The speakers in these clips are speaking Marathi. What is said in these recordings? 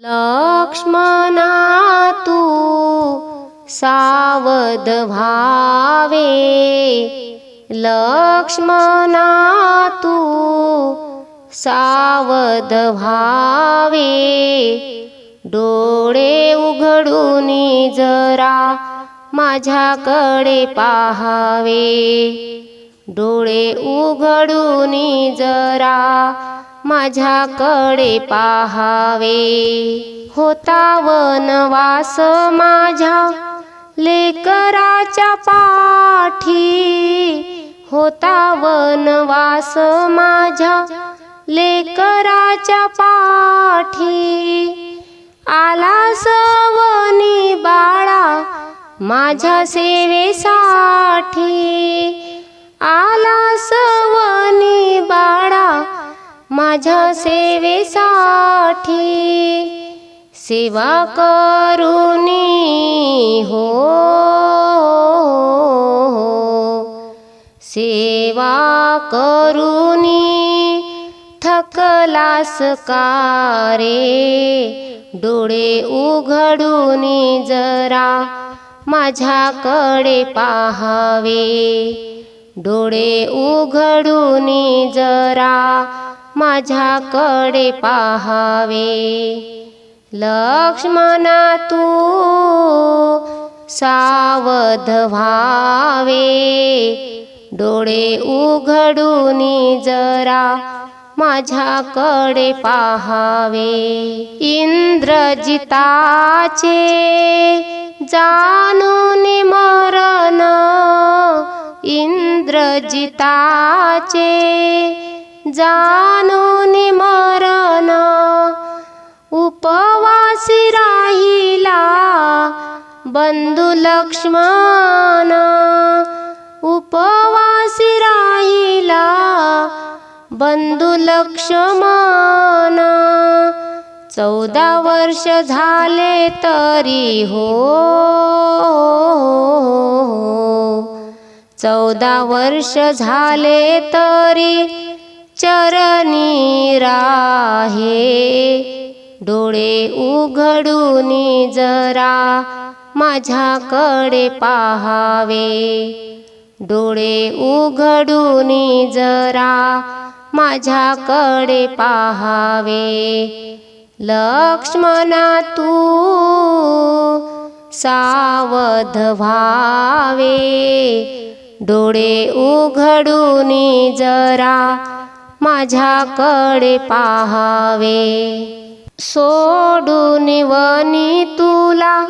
लक्ष्मणा तू सावध व्हावे. लक्ष्मणा तू सावध व्हावे. डोळे उघडून जरा माझ्याकडे पाहावे. डोळे उघडून जरा माझ्याकडे पाहावे. होता वनवास माझ्या लेकराच्या पाठी. होता वनवास माझ्या लेकराच्या पाठी. आला सवनी बाळा माझ्या सेवेसाठी. माझ्या सेवेसाठी सेवा करुणी हो. सेवा करुणी थकलास का रे डोळे उघडून जरा माझ्याकडे पाहावे. डोळे उघडून जरा माझ्याकडे पाहावे. लक्ष्मणा तू सावध व्हावे. डोळे उघडून जरा माझ्याकडे पाहावे. इंद्रजिताचे जाणून मरण. इंद्रजिताचे जाणून मरण उपवासी राहिला बंधू लक्ष्मण उपवासी राहिला बंधू लक्ष्मण। चौदा वर्ष झाले तरी हो। चौदा वर्ष झाले तरी चरणी राहे. डोळे उघडून जरा माझ्याकडे पाहावे. डोळे उघडून जरा माझ्याकडे पाहावे. लक्ष्मणा तू सावध व्हावे. डोळे उघडून जरा माझ्याकडे पाहावे. सोडून वनी तुला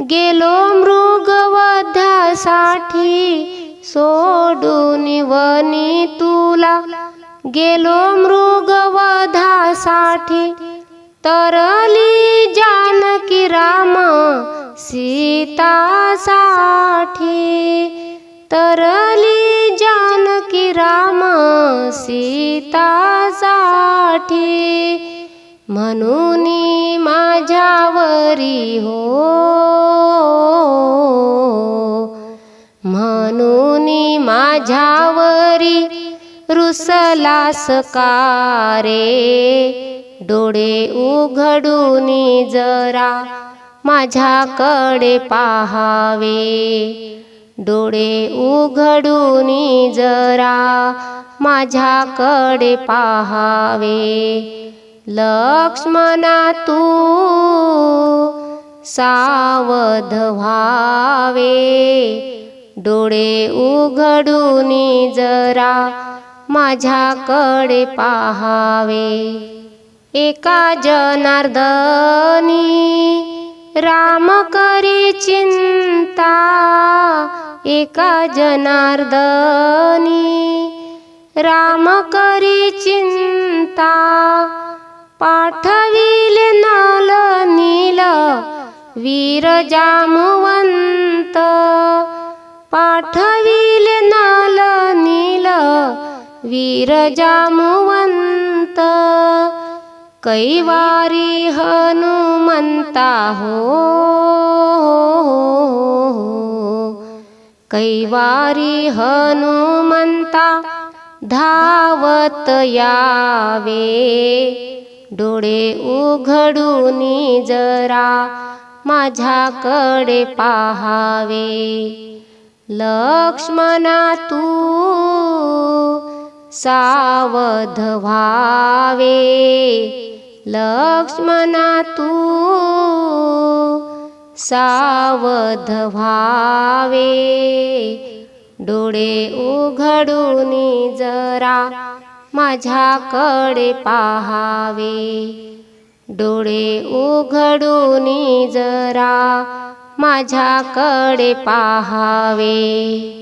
गेलो मृगवधासाठी. सोडून वनी तुला गेलो मृगवधासाठी. तरली जानकी राम सीतासाठी. तरली जानकी राम सीतासाठी म्हणून माझ्यावरी हो. म्हणून माझ्यावरी रुसलास का रे? डोळे उघडून जरा माझ्याकडे पाहावे. डोळे उघडून जरा माझ्याकडे पाहावे. लक्ष्मणा तू सावध व्हावे. डोळे उघडून जरा माझ्याकडे पाहावे. एका जनार्दनी राम करी चिंता. एका जनार्दनी राम करी चिंता पाठविले नल नील वीर जामवंत पाठविले नल नील वीर जामवंत कैवारी हनुमंता हो कैवारी हनुमंता धावत यावे डोळे उघडूनी जरा माझ्याकडे पाहावे. लक्ष्मणा तू सावध व्हावे. लक्ष्मणा तू सावध व्हावे. डोळे उघडून जरा माझ्याकडे पाहावे. डोळे उघडूनी जरा माझ्याकडे पाहावे.